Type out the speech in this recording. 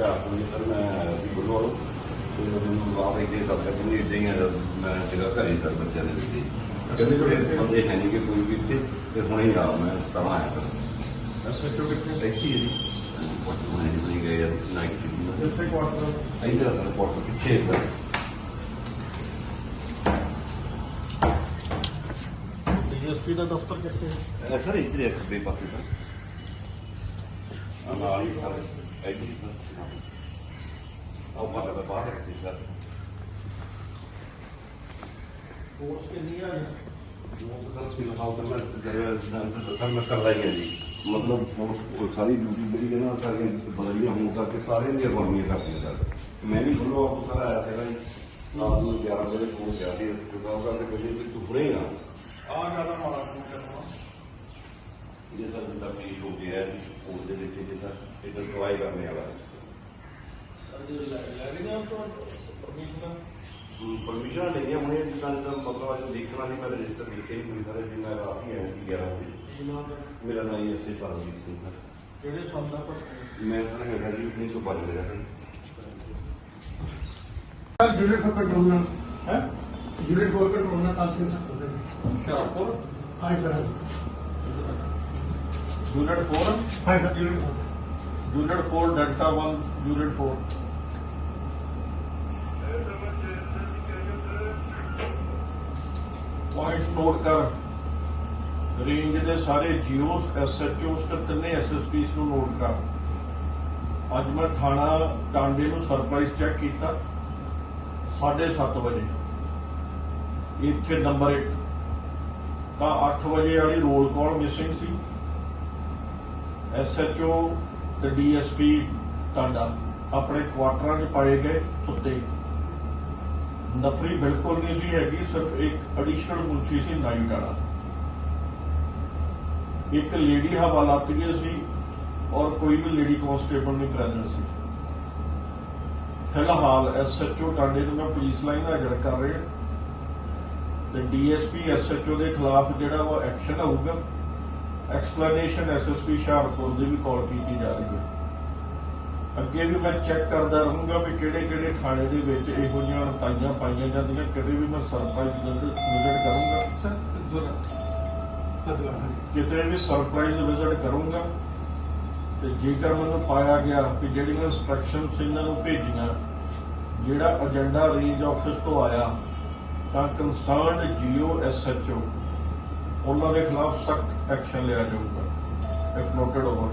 ਮੈਨੂੰ ਕੱਲ ਚਾਰ ਵਜੇ ਸਰ ਮੈਂ ਵੀ ਬੁਲਵਾਲੋ ਤੇ ਮੈਨੂੰ ਬਾਅਦ ਇੱਕ ਦੇ ਸਭ ਕਹਿੰਦੇ ਇਦਾਂ ਹੀ ਆ, ਮੈਂ ਸੀਗਾ ਘਰੇ ਸਰ ਬੱਚਿਆਂ ਦੇ ਵਿੱਚ ਕਹਿੰਦੇ ਜਿਹੜੇ ਬੰਦੇ ਹੈ ਨਹੀਂ ਕਿ ਕੋਈ ਵੀ ਇੱਥੇ ਤੇ ਹੁਣੇ ਆ ਮੈਂ ਤਾਂ ਆਇਆ ਸਰ ਐਸਐਚਓ ਕਿੱਥੇ ਇੱਥੇ ਹੀ ਜੀ ਹੁਣੇ ਨਹੀਂ ਗਏ ਯਾਰ ਨਾਈਟ ਡਿਊਟੀ ਇੱਥੇ ਕੁਆਟਰ ਇੱਧਰ ਆ ਸਰ ਪੋਰਟ ਪਿੱਛੇ ਇੱਧਰ ਡੀਐਸਪੀ ਦਾ ਦਫ਼ਤਰ ਕਿੱਥੇ ਇਹ ਸਰ ਇੱਧਰ ਇੱਕ ਖੱਬੇ ਪਾਸੇ ਸਰ ਆ ਨਾਲ ਹੀ ਸਰ I سارے لیے کر میں آپ کو سر آیا تھا گیارہ بجے فون کیا تھی تو پورے ہی آ جانا ہمارا فون کرنا یہ سر تفتیش ہو گیا ہے اور دے دیتے کہ سر ایک دستوائی کرنے والا ہے۔ پرمیشن نہیں ہے مجھے جتنا جتنا مطلب دیکھنا نہیں میں رجسٹر لکھے ہی میری سارے جن آپ ہی ہیں گیارہ بجے۔ میرا نام ہی ایسے پرمجیت سنگھ ہے۔ میں سر ہے؟ سر جی انیس سو پانچ میرا sir Juliet four control Juliet four control Shahpur ہاں سر۔ unit 4 ਹਾਂ sir unit unit 4 delta 1 unit 4 points note ਕਰ। ਰੇਂਜ ਦੇ ਸਾਰੇ ਜੀਓਸ ਐਸਐਚਓਸ ਤੇ ਤਿੰਨੇ ਐਸਐਸਪੀਸ ਨੂੰ ਨੋਟ ਕਰ। ਅੱਜ ਮੈਂ ਥਾਣਾ ਟਾਂਡੇ ਨੂੰ ਸਰਪ੍ਰਾਈਜ਼ ਚੈੱਕ ਕੀਤਾ। 7:30 ਵਜੇ। ਇੱਥੇ ਨੰਬਰ 1 ਤਾਂ 8 ਵਜੇ ਵਾਲੀ ਰੋਲ ਕਾਲ ਮਿਸਿੰਗ ਸੀ। ਐਸਐਚਓ ਤੇ ਡੀਐਸਪੀ ਟਾਂਡਾ ਆਪਣੇ ਕੁਆਟਰਾਂ 'ਚ ਪਾਏ ਗਏ ਸੁੱਤੇ। ਨਫਰੀ ਬਿਲਕੁਲ ਨਹੀਂ ਸੀ ਹੈਗੀ, ਸਿਰਫ ਇੱਕ ਐਡੀਸ਼ਨਲ ਮੁਨਸ਼ੀ ਸੀ ਨਾਈਟ ਵਾਲਾ ਇੱਕ ਲੇਡੀ ਹਵਾਲਾਤ ਗਈ ਸੀ ਔਰ ਕੋਈ ਵੀ ਲੇਡੀ ਕਾਂਸਟੇਬਲ ਨਹੀਂ ਪ੍ਰੈਜ਼ੈਂਟ ਸੀ। ਫਿਲਹਾਲ ਐਸਐਚਓ ਟਾਂਡੇ ਨੂੰ ਮੈਂ ਪੁਲਿਸ ਲਾਈਨ ਹਾਜ਼ਰ ਕਰ ਰਿਹਾ। ਤੇ ਡੀਐਸਪੀ ਐਸਐਚਓ ਦੇ ਖਿਲਾਫ ਜਿਹੜਾ ਉਹ ਐਕਸ਼ਨ ਹੋਊਗਾ ਐਕਸਪਲੇਨੇਸ਼ਨ ਐਸਐਸਪੀ ਹੁਸ਼ਿਆਰਪੁਰ ਦੀ ਵੀ ਕਾਲ ਕੀਤੀ ਜਾ ਰਹੀ ਹੈ। ਅੱਗੇ ਵੀ ਮੈਂ ਚੈੱਕ ਕਰਦਾ ਰਹੂੰਗਾ ਵੀ ਕਿਹੜੇ ਕਿਹੜੇ ਥਾਣੇ ਦੇ ਵਿੱਚ ਇਹੋ ਜਿਹੀਆਂ ਅਣਤਾਈਆਂ ਪਾਈਆਂ ਜਾਂਦੀਆਂ ਕਿਤੇ ਵੀ ਮੈਂ ਸਰਪ੍ਰਾਈਜ਼ ਵਿਜ਼ਿਟ ਕਰੂੰਗਾ। ਸਰ ਕਿਤੇ ਵੀ ਸਰਪ੍ਰਾਈਜ਼ ਵਿਜ਼ਿਟ ਕਰੂੰਗਾ ਤੇ ਜੇਕਰ ਮੈਨੂੰ ਪਾਇਆ ਗਿਆ ਕਿ ਜਿਹੜੀਆਂ ਇਨਸਟਰਕਸ਼ਨਸ ਇਹਨਾਂ ਨੂੰ ਭੇਜੀਆਂ ਜਿਹੜਾ ਏਜੰਡਾ ਰੇਂਜ ਆਫਿਸ ਤੋਂ ਆਇਆ ਤਾਂ ਕੰਸਰਨਡ ਜੀਓ ਐਸਐਚਓ ਉਹਨਾਂ ਦੇ ਖਿਲਾਫ ਸਖਤ ਐਕਸ਼ਨ ਲਿਆ ਜਾਊਗਾ। If noted over